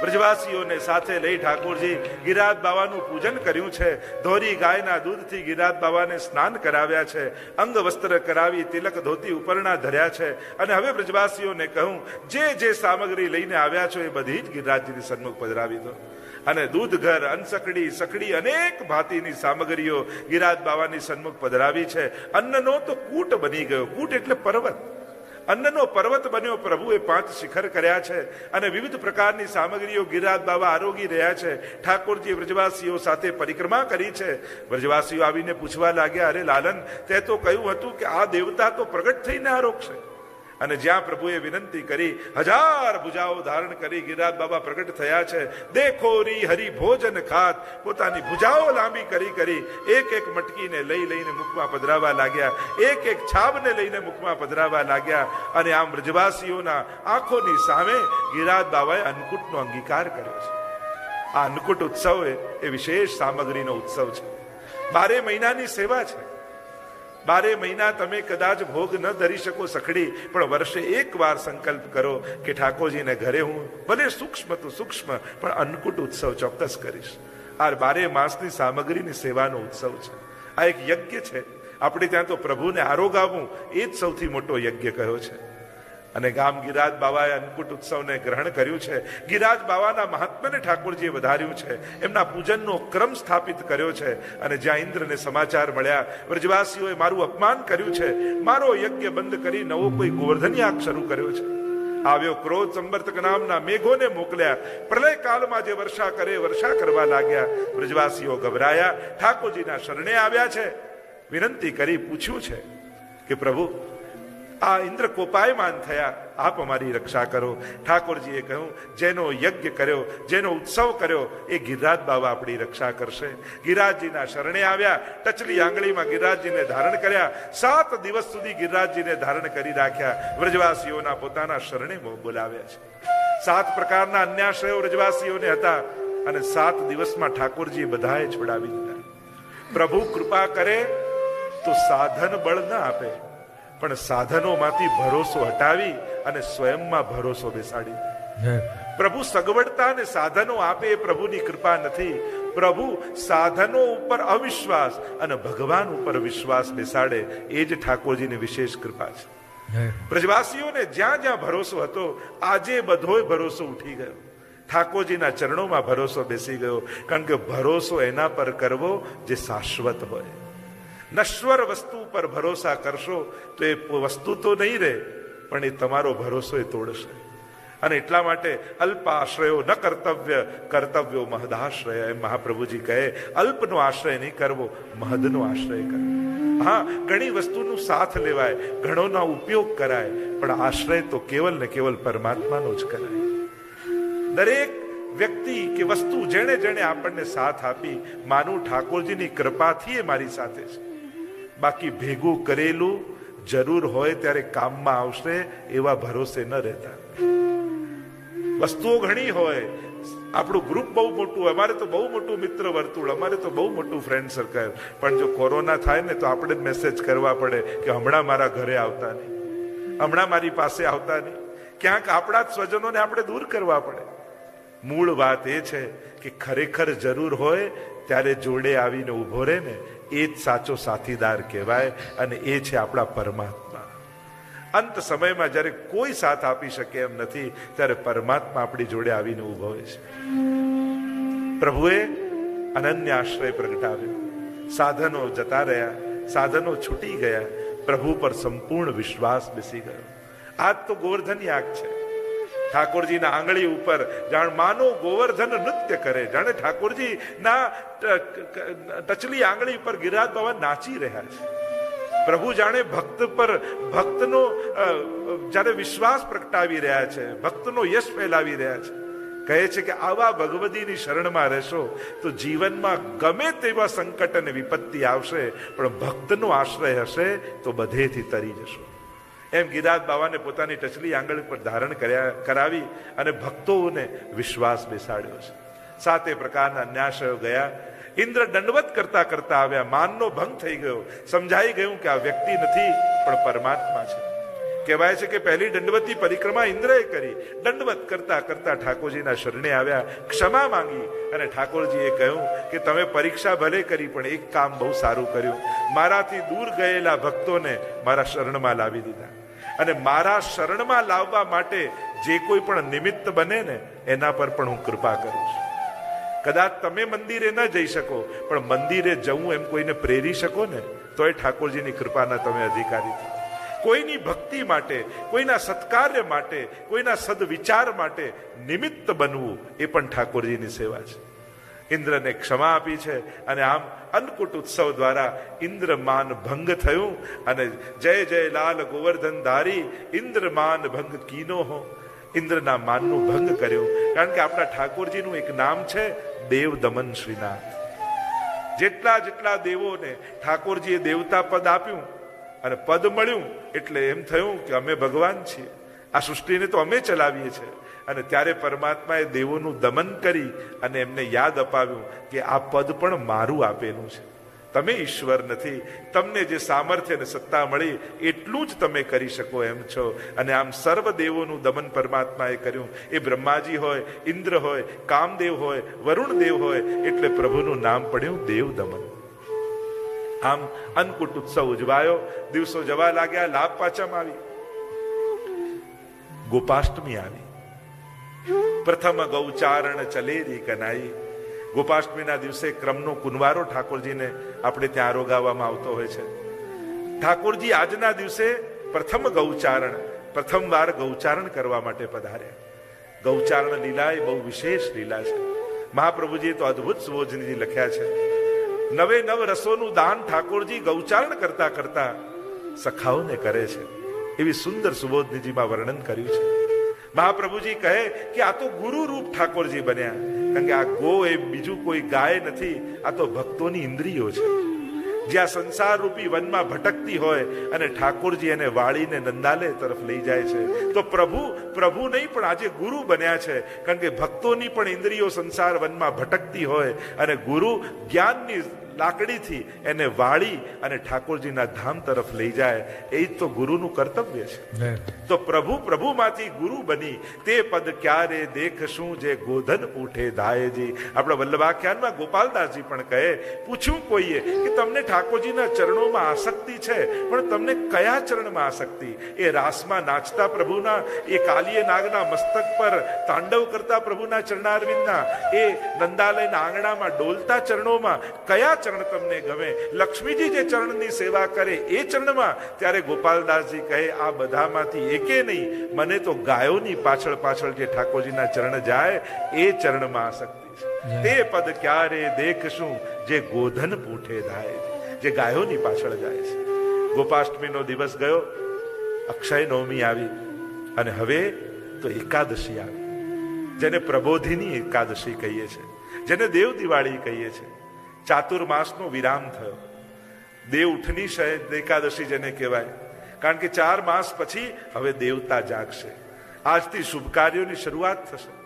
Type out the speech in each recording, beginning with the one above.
વ્રજવાસીઓને સાથે લઈ ઠાકોરજી ગિરાજ બાવાનું પૂજન કર્યું છે. ધોરી ગાયના દૂધથી ગિરાજ બાવાને સ્નાન કરાવ્યા છે. અંગ વસ્ત્ર કરાવી તિલક ધોતી ઉપરના ધર્યા છે. અને હવે બ્રજવાસીઓને કહું, જે જે સામગ્રી લઈને આવ્યા છો એ બધી જ ગિરિરાજજીની સન્મુખ પધરાવી દો. અને દૂધ ઘર અનસકડી સકડી અનેક ભાતીની સામગ્રીઓ ગિરાજ બાવાની સન્મુખ પધરાવી છે. અન્નનો તો કૂટ બની ગયો. કૂટ એટલે પર્વત. અન્નનો પર્વત બન્યો પ્રભુએ પાંચ શિખર કર્યા છે અને વિવિધ પ્રકારની સામગ્રીઓ ગિરિરાજ બાબા આરોગી રહ્યા છે. ઠાકોરજી વ્રજવાસીઓ સાથે પરિક્રમા કરી છે. વ્રજવાસીઓ આવીને પૂછવા લાગ્યા, અરે લાલન, તે તો કહ્યું હતું કે આ દેવતા તો પ્રગટ થઈને આરોગશે. અને જ્યાં પ્રભુએ વિનંતી કરી, હજાર ભુજાઓ ધારણ કરી, ગિરિરાજ બાબા પ્રગટ થયા છે. દેખો રી હરિ ભોજન ખાત. પોતાની ભુજાઓ લાંબી કરી કરી, એક એક મટકીને લઈ લઈને મુખમાં પધરાવા લાગ્યા. એક એક છાબને લઈને મુખમાં પધરાવા લાગ્યા. અને આમ વ્રજવાસીઓના આંખોની સામે ગિરિરાજ બાબાએ અન્નકૂટનો અંગીકાર કર્યો છે. આ અન્નકૂટ ઉત્સવ એ વિશેષ સામગ્રીનો ઉત્સવ છે. બારે મહિનાની સેવા છે. બારે મહિના તમે કદાચ ભોગ ન ધરી શકો સખડી, પણ વર્ષે એક વાર સંકલ્પ કરો કે ઠાકોરજીને ઘરે હું ભલે સૂક્ષ્મ તો સૂક્ષ્મ, પણ અન્નકૂટ ઉત્સવ ચોક્કસ કરીશ. આ બારે માસની સામગ્રીની સેવાનો ઉત્સવ છે. આ એક યજ્ઞ છે. આપણે ત્યાં તો પ્રભુને આરોગાવવું એ જ સૌથી મોટો યજ્ઞ કહ્યો છે. અને ગામ ગિરાજ બાબાએ અન્નકૂટ ઉત્સવને ગ્રહણ કર્યું છે. ગિરાજ બાબાના મહાત્માને ઠાકોરજીએ વધાર્યું છે. એમના પૂજનનો ક્રમ સ્થાપિત કર્યો છે અને જ્યાં ઇન્દ્રને સમાચાર મળ્યા, વ્રજવાસીઓએ મારું અપમાન કર્યું છે. મારો યજ્ઞ બંધ કરી નવો કોઈ ગોવર્ધન યાગ શરૂ કર્યો છે. આવ્યો ક્રોધ સંવર્તક નામના મેઘોને મોકલ્યા. પ્રલય કાળમાં જે વર્ષા કરે, વર્ષા કરવા લાગ્યા. વ્રજવાસીઓ ગભરાયા. ઠાકોરજીના શરણે આવ્યા છે. વિનંતી કરી પૂછ્યું છે કે, પ્રભુ આ ઇન્દ્ર કોપાયમાન થયા. આપ અમારી રક્ષા કરો. ઠાકોરજીએ કહ્યું, જેનો યજ્ઞ કર્યો, જેનો ઉત્સવ કર્યો, એ ગિરિરાજ બાબા આપણી રક્ષા કરશે. ગિરિરાજજીના શરણે આવ્યા, ટચલી આંગળીમાં ગિરિરાજજીને ધારણ કર્યા. સાત દિવસ સુધી ગિરિરાજજીને ધારણ કરી રાખ્યા. વ્રજવાસીઓના પોતાના શરણે બોલાવ્યા છે. સાત પ્રકારના અન્યાશ્રયો વ્રજવાસીઓને હતા અને સાત દિવસમાં ઠાકોરજી બધાએ છોડાવી દીધા. પ્રભુ કૃપા કરે તો સાધન બળ ન આપે. પણ સાધનોમાંથી ભરોસો હટાવી અને સ્વયંમાં ભરોસો બેસાડી. પ્રભુ સગવડતા અને સાધનો આપે એ પ્રભુની કૃપા નથી. પ્રભુ સાધનો ઉપર અવિશ્વાસ અને ભગવાન ઉપર વિશ્વાસ બેસાડે એ જ ઠાકોરજીની વિશેષ કૃપા છે. પ્રજવાસીઓને જ્યાં જ્યાં ભરોસો હતો આજે બધોય ભરોસો ઉઠી ગયો. ઠાકોરજીના ચરણોમાં ભરોસો બેસી ગયો કારણ કે ભરોસો એના પર કરવો જે શાશ્વત હોય. નશ્વર વસ્તુ પર ભરોસા કરશો તો એ વસ્તુ તો નહીં રહે, પણ એ તમારો ભરોસો એ તોડશે. અને એટલા માટે અલ્પ આશ્રયો ન કર્તવ્ય, કર્તવ્યો મહદાશ્રય. એમ મહાપ્રભુજી કહે, અલ્પનો આશ્રય નહીં કરવો, મહદનો આશ્રય કરવો હા, ઘણી વસ્તુનું સાથ લેવાય, ઘણોના ઉપયોગ કરાય, પણ આશ્રય તો કેવલ ને કેવલ પરમાત્માનો જ કરાય. દરેક વ્યક્તિ કે વસ્તુ જેણે જેણે આપણને સાથ આપી, માનું ઠાકોરજીની કૃપાથી એ મારી સાથે છે. બાકી ભેગું કરેલું જરૂર હોય ત્યારે કામમાં આવશે, એવા ભરોસે ન રહેતા. વસ્તુઓ ઘણી હોય. આપણું ગ્રુપ બહુ મોટું અમારે તો બહુ મોટું મિત્ર વર્તુળ, અમારે તો બહુ મોટું ફ્રેન્ડ સર્કલ પણ જો કોરોના થાય ને તો આપણે જ મેસેજ કરવા પડે કે હમણાં મારા ઘરે આવતા નહીં. હમણાં મારી પાસે આવતા નહીં. ક્યાંક આપણા જ સ્વજનોને આપણે દૂર કરવા પડે. મૂળ વાત એ છે કે ખરેખર જરૂર હોય, ત્યારે જોડે આવીને ઊભો રહે ને એ જ સાચો સાથીદાર કહેવાય અને એ છે આપણા પરમાત્મા. અંત સમયમાં જ્યારે કોઈ સાથ આપી શકે એમ નથી, ત્યારે પરમાત્મા આપણી જોડે આવીને ઊભો હોય છે. પ્રભુએ અનન્ય આશ્રય પ્રગટાવ્યો. સાધનો જતા રહ્યા, સાધનો છૂટી ગયા, પ્રભુ પર સંપૂર્ણ વિશ્વાસ બેસી ગયો. આજ તો ગોવર્ધન યાગ છે. ઠાકોરજીના આંગળી ઉપર જાણ માનો ગોવર્ધન નૃત્ય કરે. જાણે ઠાકોરજી ના ટચલી આંગળી ઉપર ગિરિરાજ બાબા નાચી રહ્યા છે. પ્રભુ જાણે ભક્ત પર, ભક્તનો જ્યારે વિશ્વાસ પ્રગટાવી રહ્યા છે, ભક્તનો યશ ફેલાવી રહ્યા છે. કહે છે કે આવા ભગવતીની શરણમાં રહેશો તો જીવનમાં ગમે તેવા સંકટ અને વિપત્તિ આવશે, પણ ભક્તનો આશ્રય હશે તો બધેથી તરી જશો. એમ ગિરાજ બાવાને પોતાની ટચલી આંગળી પર ધારણ કર્યા, કરાવી અને ભક્તોને વિશ્વાસ બેસાડ્યો છે. સાતે પ્રકારના ન્યાસયો ગયા. ઇન્દ્ર દંડવત કરતા કરતા આવ્યા. માનનો ભંગ થઈ ગયો. સમજાઈ ગયું કે આ વ્યક્તિ નથી, પણ પરમાત્મા છે. કહેવાય છે કે પહેલી દંડવતી પરિક્રમા ઇન્દ્રએ કરી. દંડવત કરતા કરતા ઠાકોરજીના શરણે આવ્યા, ક્ષમા માંગી અને ઠાકોરજીએ કહ્યું કે તમે પરીક્ષા ભલે કરી, પણ એક કામ બહુ સારું કર્યું. મારાથી દૂર ગયેલા ભક્તોને મારા શરણમાં લાવી દીધા. અને મારા શરણમાં લાવવા માટે જે કોઈ પણ નિમિત્ત બને ને, એના પર પણ હું કૃપા કરું છું. કદાચ તમે મંદિરે ન જઈ શકો, પણ મંદિરે જવું એમ કોઈને પ્રેરી શકો ને, તોય ઠાકોરજીની કૃપાના તમે અધિકારી છો. કોઈની ભક્તિ માટે, કોઈના સત્કાર્ય માટે, કોઈના સદવિચાર માટે નિમિત્ત બનવું એ પણ ઠાકોરજીની સેવા છે. ઇન્દ્રને ક્ષમા આપી છે અને આમ અન્નકૂટ ઉત્સવ દ્વારા ઇન્દ્રમાન ભંગ થયું અને જય જય લાલ ગોવર્ધન ધારી ઇન્દ્રમાન ભંગ કીનો હો. ઇન્દ્રના માનનું ભંગ કર્યું. કારણ કે આપણા ઠાકોરજીનું એક નામ છે દેવ દમન શ્રીનાથ જેટલા જેટલા દેવોને ઠાકોરજીએ દેવતા પદ આપ્યું અને પદ મળ્યું એટલે એમ થયું કે અમે ભગવાન છીએ. આ સૃષ્ટિને તો અમે ચલાવીએ છીએ. અને ત્યારે પરમાત્માએ દેવોનું દમન કરી અને એમને યાદ અપાવ્યું કે આ પદ પણ મારું આપેલું છે. તમે ઈશ્વર નથી. તમને જે સામર્થ્ય અને સત્તા મળી એટલું જ તમે કરી શકો એમ છો. અને આમ સર્વ દેવોનું દમન પરમાત્માએ કર્યું. એ બ્રહ્માજી હોય, ઇન્દ્ર હોય, કામદેવ હોય, વરુણ દેવ હોય, એટલે પ્રભુનું નામ પડ્યું દેવ દમન. આમ અન્નકૂટ ઉત્સવ ઉજવાયો. દિવસો જવા લાગ્યા, લાભ પાચમ આવી ગોપાષ્ટમી આવી. પ્રથમ ગૌચારણ ચલેરી કનાઈ. ગોપાષ્ટમીના દિવસે ક્રમનો કુનવારો ઠાકોરજીને આપણે ત્યાં આરોગાવવામાં આવતો હોય છે. ઠાકોરજી આજના દિવસે પ્રથમ ગૌચારણ, પ્રથમવાર ગૌચારણ કરવા માટે પધાર્યા. ગૌચારણ લીલા એ બહુ વિશેષ લીલા છે. મહાપ્રભુજીએ તો અદ્ભુત સુવોજનીજી લખ્યા છે. નવે નવ રસોનું દાન ઠાકોરજી ગૌચારણ કરતા કરતા સખાઓને કરે છે. એવી સુંદર સુબોધનીજીમાં વર્ણન કર્યું છે. મહાપ્રભુજી કહે કે આ તો ગુરુ રૂપ ઠાકોરજી બન્યા. કારણ કે આ ગો એ બીજું કોઈ ગાય નથી, આ તો ભક્તોની ઇન્દ્રિયો છે. જ્યાં સંસાર રૂપી વનમાં ભટકતી હોય અને ઠાકોરજી એને વાળીને નંદાલે તરફ લઈ જાય છે, તો પ્રભુ પ્રભુ નહીં, પણ આજે ગુરુ બન્યા છે. કારણ કે ભક્તોની પણ ઇન્દ્રિયો સંસાર વનમાં ભટકતી હોય અને ગુરુ જ્ઞાનની લાકડીથી એને વાળી અને ઠાકોરજીના ધામ તરફ લઈ જાય. એ જ તો ગુરુનું કર્તવ્ય છે. તો પ્રભુ પ્રભુમાંથી ગુરુ બની. તે પદ ક્યારે દેખશું જે ગોધન ઉઠે ધાયજી આપણા વલ્લભાખ્યાનમાં ગોપાલદાસજી પણ કહે પૂછ્યું કોઈએ કે તમને ઠાકોરજીના ચરણોમાં આસક્તિ છે? પણ તમને કયા ચરણમાં આસક્તિ? એ રાસમાં નાચતા પ્રભુના એ કાલીય નાગના મસ્તક પર તાંડવ કરતા પ્રભુના ચરણારવિંદના એ નંદાલયના આંગણામાં ડોલતા ચરણોમાં કયા ચરણ તમને ગમે. લક્ષ્મીજી જે ચરણની સેવા કરે એ ચરણમાં ત્યારે ગોપાલદાસજી કહે આ બધામાંથી એકે નહીં. મને તો ગાયોની પાછળ પાછળ જે ઠાકોરજીના ચરણ જાય એ ચરણમાં આસક્તિ છે. તે પદ ક્યારે દેખશું? જે ગોધન પૂઠે થાય જે ગાયોની પાછળ જાય છે. ગોપાષ્ટમીનો દિવસ ગયો અક્ષય નવમી આવી અને હવે તો એકાદશી આવી. જેને પ્રબોધિની એકાદશી કહીએ છીએ જેને દેવ દિવાળી કહીએ છીએ ચાતુર્માસનો વિરામ થયો. દેવ ઉઠની એકાદશી જેને કહેવાય. કારણ કે ચાર માસ પછી હવે દેવતા જાગશે. આજથી શુભ કાર્યોની શરૂઆત થશે.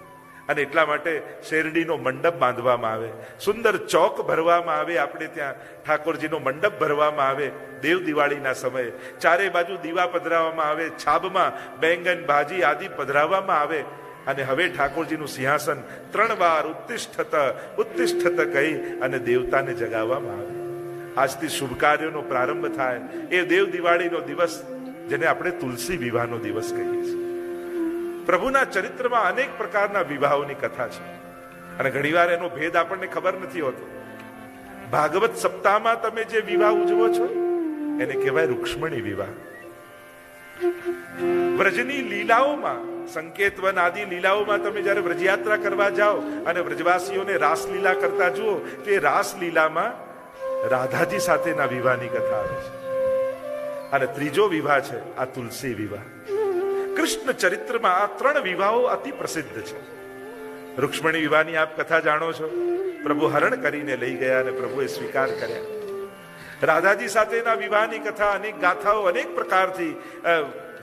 અને એટલા માટે શેરડીનો મંડપ બાંધવામાં આવે. સુંદર ચોક ભરવામાં આવે આપણે ત્યાં. ઠાકોરજીનો મંડપ ભરવામાં આવે દેવ દિવાળીના સમયે. ચારે બાજુ દીવા પધરાવવામાં આવે. છાબમાં બેંગન, ભાજી આદિ પધરાવવામાં આવે. અને હવે ઠાકોરજીનું સિંહાસન ત્રણ વાર ઉત્તિષ્ઠત ઉત્તિષ્ઠત કહી અને દેવતાને જગાવવામાં આવે. આજથી શુભ કાર્યોનો પ્રારંભ થાય. એ દેવ દિવાળીનો દિવસ જેને આપણે તુલસી વિવાહનો દિવસ કહીએ છીએ. પ્રભુના ચરિત્રમાં અનેક પ્રકારના વિવાહોની કથા છે. અને ઘણીવાર એનો ભેદ આપણને ખબર નથી હોતો. ભાગવત સપ્તાહમાં તમે જે વિવાહ ઉજવો છો, એને કહેવાય રૂક્ષ્મણી વિવાહ. વ્રજની લીલાઓમાં સંકેતવન આદિ લીલાઓમાં તમે જ્યારે વ્રજયાત્રા કરવા જાઓ અને વ્રજવાસીઓને રાસલીલા કરતા જુઓ, તે રાસલીલામાં રાધાજી સાથેના વિવાહની કથા આવે છે. અને ત્રીજો વિવાહ છે, આ તુલસી વિવાહ. કૃષ્ણ ચરિત્રમાં આ ત્રણ વિવાહો અતિ પ્રસિદ્ધ છે. રૂક્ષ્મણી વિવાહની આપ કથા જાણો છો? પ્રભુ હરણ કરીને લઈ ગયા અને પ્રભુએ સ્વીકાર કર્યા. રાધાજી સાથેના વિવાહની કથા અનેક ગાથાઓ અનેક પ્રકારથી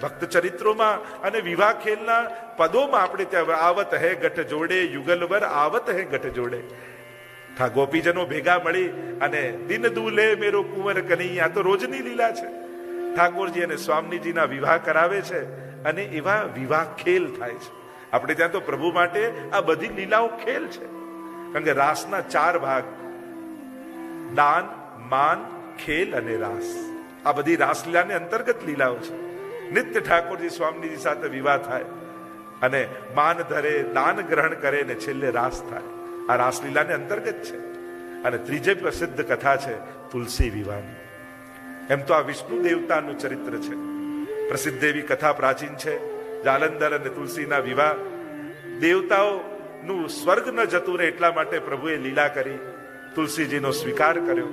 ભક્ત ચરિત્રોમાં અને વિવાહ ખેલના પદોમાં આપણે ત્યાં આવત હે ગઠ જોડે, યુગલવર આવત હે ગઠ જોડે. થા ગોપીજનો ભેગા મળી અને દિન દુલે મેરો કુંવર કનૈયા તો રોજની લીલા છે. ઠાકોરજી અને સ્વામીજીના વિવાહ કરાવે છે અને એવા વિવાહ ખેલ થાય છે. આપણે ત્યાં તો પ્રભુ માટે આ બધી લીલાઓ ખેલ છે. કારણ કે રાસના ચાર ભાગ, દાન, માન, ખેલ અને રાસ. આ બધી રાસલીલાને અંતર્ગત લીલાઓ છે. નિત્ય ઠાકોરજી સ્વામીજી સાથે વિવાહ થાય અને માન ધરે, દાન ગ્રહણ કરે ને છેલ્લે રાસ થાય. આ રાસલીલાને અંતર્ગત છે. અને ત્રીજે પ્રસિદ્ધ કથા છે તુલસી વિવાહની. એમ તો આ વિષ્ણુ દેવતાનું ચરિત્ર છે. પ્રસિદ્ધ એવી કથા પ્રાચીન છે. જાલંધર અને તુલસીના વિવાહ. દેવતાઓનું સ્વર્ગ ન જતું રહે એટલા માટે પ્રભુએ લીલા કરી, તુલસીજીનો સ્વીકાર કર્યો.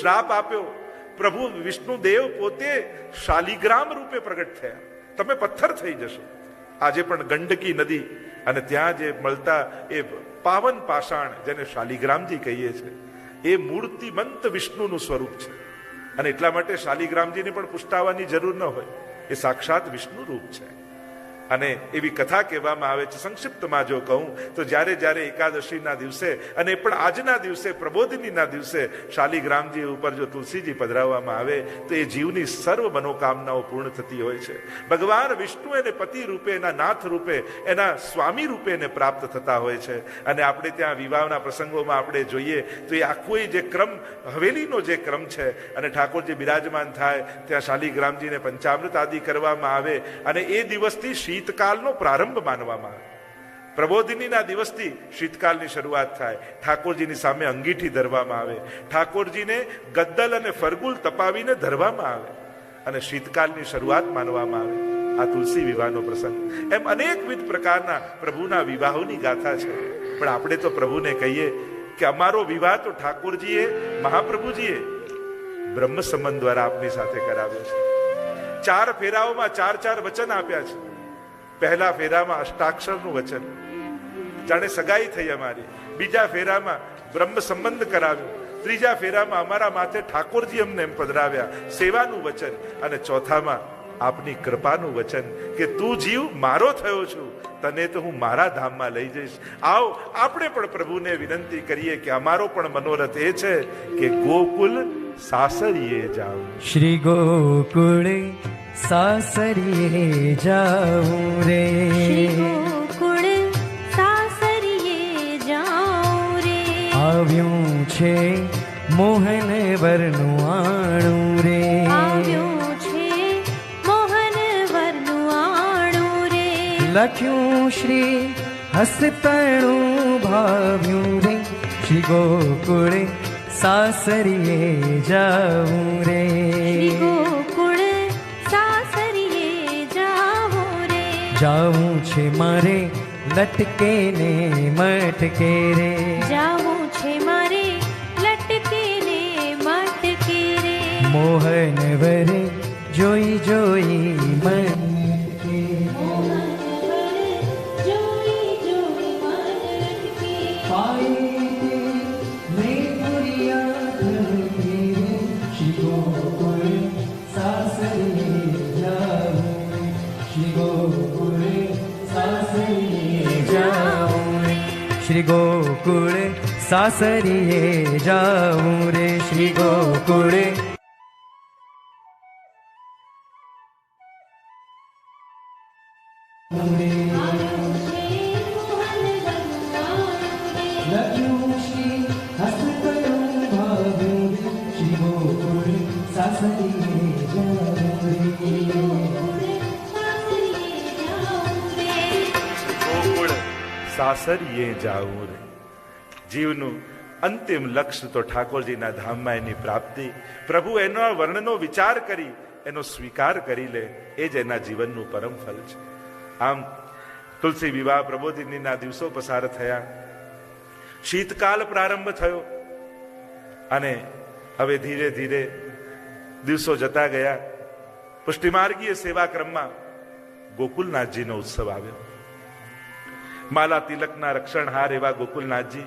શ્રાપ આપ્યો. પ્રભુ વિષ્ણુ દેવ પોતે શાલિગ્રામ રૂપે પ્રગટ થયા. તમે પથ્થર થઈ જશો. આજે પણ ગંડકી નદી અને ત્યાં જે મળતા એ પાવન પાષાણ જેને શાલિગ્રામજી કહીએ છીએ, એ મૂર્તિમંત વિષ્ણુનું સ્વરૂપ છે. અને એટલા માટે શાલિગ્રામજીને પણ પુષ્ટાવાની જરૂર ન હોય. એ સાક્ષાત વિષ્ણુ રૂપ છે. અને એવી કથા કહેવામાં આવે છે, સંક્ષિપ્તમાં જો કહું, તો જ્યારે જ્યારે એકાદશીના દિવસે અને પણ આજના દિવસે, પ્રબોધિનીના દિવસે શાલિગ્રામજી ઉપર જો તુલસીજી પધરાવવામાં આવે, તો એ જીવની સર્વ મનોકામનાઓ પૂર્ણ થતી હોય છે. ભગવાન વિષ્ણુ એને પતિ રૂપે, એના નાથ રૂપે, એના સ્વામી રૂપે એને પ્રાપ્ત થતા હોય છે. અને આપણે ત્યાં વિવાહના પ્રસંગોમાં આપણે જોઈએ, તો એ આખો જે ક્રમ, હવેલીનો જે ક્રમ છે, અને ઠાકોરજી બિરાજમાન થાય, ત્યાં શાલિગ્રામજીને પંચામૃત આદિ કરવામાં આવે, અને એ દિવસથી શીતકાલનો પ્રારંભ માનવામાં આવે. પ્રબોધિનીના દિવસથી શીતકાલની શરૂઆત થાય. ઠાકોરજીની સામે અંગીઠી ધરવામાં આવે. ઠાકોરજીને ગદ્દલ અને ફરગુલ તપાવીને ધરવામાં આવે. અને શીતકાલની શરૂઆત માનવામાં આવે. આ તુલસી વિવાહનો પ્રસંગ. એમ અનેકવિધ પ્રકારના પ્રભુના વિવાહોની ગાથા છે. પણ આપણે તો પ્રભુને કહીએ કે અમારો વિવાહ તો ઠાકોરજીએ, મહાપ્રભુજીએ બ્રહ્મ સંબંધ દ્વારા આપની સાથે કરાવ્યો છે. ચાર ફેરાઓમાં ચાર ચાર વચન આપ્યા છે. પહેલા ફેરામાં અષ્ટાક્ષરનું વચન. જાણે સગાઈ થઈ અમારી. બીજા ફેરામાં બ્રહ્મ સંબંધ કરાવ્યો. ત્રીજા ફેરામાં અમારા માથે ઠાકોરજી અમને એમ પધરાવ્યા. સેવાનું વચન અને ચોથામાં આપની કૃપાનું વચન કે તું જીવ મારો થયો છું. તને તો હું મારા ધામમાં લઈ જઈશ. આવો, આપણે પણ પ્રભુને વિનંતી કરીએ કે અમારો પણ મનોરથ એ છે કે ગોકુલ સાસરીએ જાઉં. શ્રી ગોકુળે સાસરીએ જાઉં રે. શ્રી ગોકુળ સાસરીએ જાઉં રે. આવ્યું છે મોહન વરનું આણું રે. આવ્યું છે મોહન વરનું આણું રે. લખ્યું શ્રી હસતણું ભાવ્યું રે. શ્રી ગોકુળે સાસરીએ જાઉં રે ગોકુળ સાસરીએ જાઉં રે જાઉં છે મારે લટકે ને મટકે રે જાઉં છે મારે લટકે ને મટકે રે મોહન વરે જોઈ જોઈ મન સાસરીએ જાઉં રે શ્રી ગોકુળે. સાસરીએ જાઉં રે. જીવનું અંતિમ લક્ષ્ય તો ઠાકોરજીના ધામમાં એની પ્રાપ્તિ. પ્રભુ એનો વર્ણનો વિચાર કરી, એનો સ્વીકાર કરી લે, એ જ એના જીવનનું પરમ ફલ છે. આમ, તુલસી વિવાહ પ્રબોધિનીના દિવસો પસાર થયા. શીતકાલ પ્રારંભ થયો અને હવે ધીરે ધીરે દિવસો જતા ગયા. પુષ્ટિમાર્ગીય સેવા ક્રમમાં ગોકુલનાથજીનો ઉત્સવ આવ્યો. માલા તિલકના રક્ષણહાર એવા ગોકુલનાથજી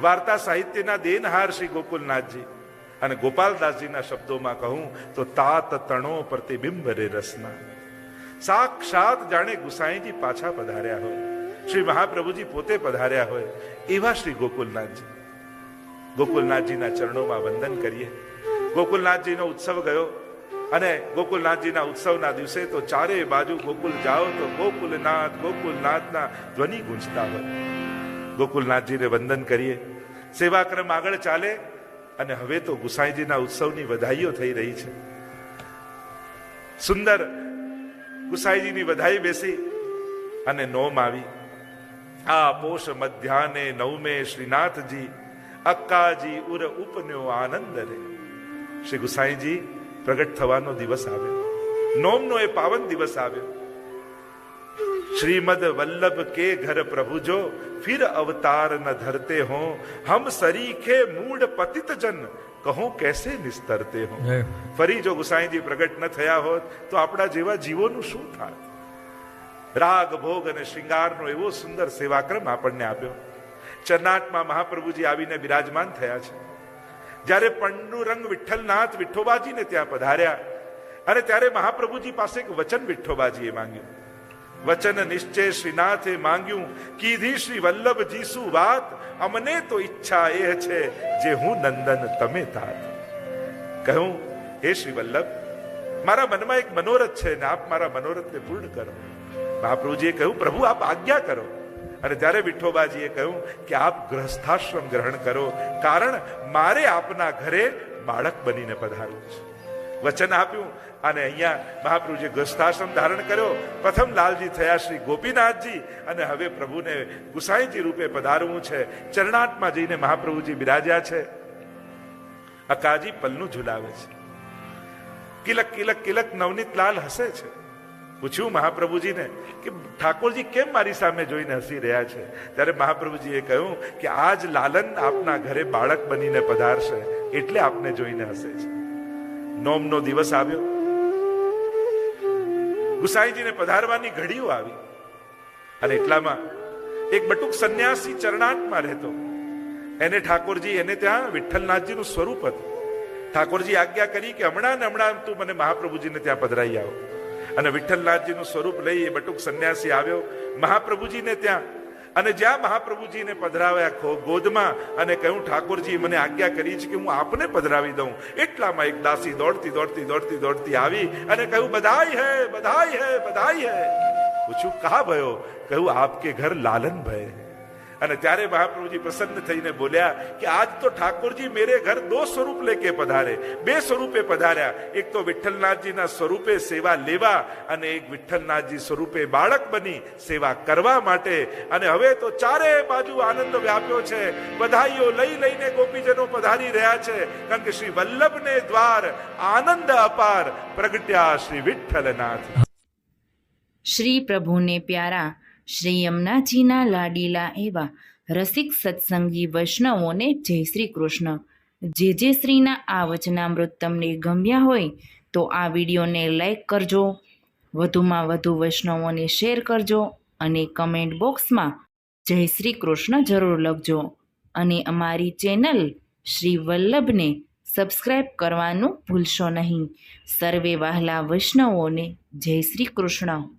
વાર્તા સાહિત્યના દેનહાર શ્રી ગોકુલનાથજી. અને ગોપાલદાસજીના શબ્દોમાં કહું તો તાત તણો પ્રતિબિંબ રે રસના. સાક્ષાત જાણે ગુસાઈજી પાછા પધાર્યા હોય. શ્રી મહાપ્રભુજી પોતે પધાર્યા હોય એવા શ્રી ગોકુલનાથજી. ગોકુલનાથજીના ચરણોમાં વંદન કરીએ. ગોકુલનાથજીનો ઉત્સવ ગયો. અને ગોકુલનાથજીના ઉત્સવના દિવસે તો ચારે બાજુ ગોકુલ જાઓ તો ગોકુલનાથ, ગોકુલનાથના ધ્વનિ ગુંજતા હોય. ગોકુલનાથજીને વંદન કરીએ. સેવાક્રમ આગળ ચાલે અને હવે તો ગુસાઈજીના ઉત્સવની વધાઈઓ થઈ રહી છે. સુંદર ગુસાઈજીની વધાઈ બેસી અને નોમ આવી. આ પોષ મધ્યાને નવમે શ્રીનાથજી, અક્કાજી ઉર ઉપન્યો આનંદ રે. શ્રી ગુસાઈજી પ્રગટ થવાનો દિવસ આવ્યો. નોમનો એ પાવન દિવસ આવ્યો. श्रीमद वल्लभ के घर प्रभु जो फिर अवतार न धरते हो हम सरीखे मूड पतित जन કહો કેસે નિસ્તરતે હો જય. ફરી જો ગુસાઈજી પ્રગટ ન થયા હોત તો આપણા જેવા જીવોનું શું થાય રાગ ભોગ અને શૃંગારનો એવો સુંદર સેવાક્રમ આપણને આપ્યો ચરનાટમાં મહાપ્રભુજી આવીને બિરાજમાન થયા છે જ્યારે પંડુરંગ વિઠ્ઠલનાથ વિઠ્ઠોબાજીને ત્યાં પધાર્યા અને ત્યારે મહાપ્રભુજી પાસે એક વચન વિઠ્ઠોબાજીએ માંગ્યું વચન નિશ્ચય શ્રીનાથે માંગ્યું. કીધી શ્રી વલ્લભજી શું વાત, અમને તો ઈચ્છા એ છે જે હું નંદન તમે તાત કહ્યું હે શ્રી વલ્લભ, મારા મનમાં એક મનોરથ છે ને આપ મારા મનોરથને પૂર્ણ કરો. મહાપ્રભુજીએ કહ્યું, પ્રભુ, આપ આજ્ઞા કરો. અને ત્યારે વિઠ્ઠોબાજીએ કહ્યું કે, આપ ગ્રહસ્થાશ્રમ ગ્રહણ કરો, કારણ મારે આપના ઘરે બાળક બનીને પધારવું છે. વચન આપ્યું અને અહીંયા મહાપ્રભુજી ગ્રસ્થાશ્રમ ધારણ કર્યો, પ્રથમ લાલજી થયા શ્રી ગોપીનાથજી અને હવે પ્રભુને ગુસાઈજી રૂપે પધારવું છે. ચરણાટમાં જઈને મહાપ્રભુજી બિરાજ્યા છે. અકાજી પલ્લું ઝુલાવે છે. કિલક કિલક કિલક નવનીત લાલ હસે છે. પૂછ્યું મહાપ્રભુજીને કે ઠાકોરજી કેમ મારી સામે જોઈને હસી રહ્યા છે? ત્યારે મહાપ્રભુજીએ કહ્યું કે આજ લાલન આપના ઘરે બાળક બનીને પધારશે, એટલે આપને જોઈને હસે છે. નોમનો દિવસ આવ્યો. ગુસાઈજીને પધારવાની ઘડીઓ આવી. અને એટલામાં એક બટુક સંન્યાસી ચરણાટમાં રહેતો. એને ઠાકોરજી, એને ત્યાં વિઠ્ઠલનાથજીનું સ્વરૂપ હતું. ઠાકોરજી આજ્ઞા કરી કે હમણાં ને હમણાં તું મને મહાપ્રભુજીને ત્યાં પધરાઈ આવો. અને વિઠ્ઠલનાથજીનું સ્વરૂપ લઈ એ બટુક સંન્યાસી આવ્યો. મહાપ્રભુજીને ત્યાં અને જ્યાં મહાપ્રભુજીને પધરાવ્યા ખો ગોદમાં અને કહ્યું, ઠાકોરજી, મને આજ્ઞા કરી છે કે હું આપને પધરાવી દઉં. એટલામાં એક દાસી દોડતી દોડતી દોડતી દોડતી આવી અને કહ્યું બધાઈ હે બધાઈ હે બધાઈ હે. પૂછ્યું કહા ભયો? કહ્યું, આપકે ઘર લાલન ભય હે. અને ત્યારે મહાપ્રભુજી પ્રસન્ન થઈને બોલ્યા કે આજ તો ઠાકોરજી મેરે ઘર દો સ્વરૂપ લેકે પધારે. બે સ્વરૂપે પધાર્યા. એક તો વિઠ્ઠલનાથજીના સ્વરૂપે સેવા લેવા અને એક વિઠ્ઠલનાથજી સ્વરૂપે બાળક બની સેવા કરવા માટે. અને હવે તો ચારે બાજુ આનંદ વ્યાપ્યો છે. બધાઈઓ લઈ લઈને ગોપીજનો પધારી રહ્યા છે. કારણ કે શ્રી વલ્લભને દ્વાર આનંદ અપાર. પ્રગટ્યા શ્રી વિઠ્ઠલનાથ. શ્રી પ્રભુને પ્યારા શ્રી યમુનાજીના લાડીલા એવા રસિક સત્સંગી વૈષ્ણવોને જય શ્રી કૃષ્ણ. જે જે શ્રીના આ વચનામૃત તમને ગમ્યા હોય તો આ વિડીયોને લાઈક કરજો, વધુમાં વધુ વૈષ્ણવોને શેર કરજો અને કમેન્ટ બોક્સમાં જય શ્રી કૃષ્ણ જરૂર લખજો. અને અમારી ચેનલ શ્રી વલ્લભને સબસ્ક્રાઈબ કરવાનું ભૂલશો નહીં. સર્વે વહાલા વૈષ્ણવોને જય શ્રી કૃષ્ણ.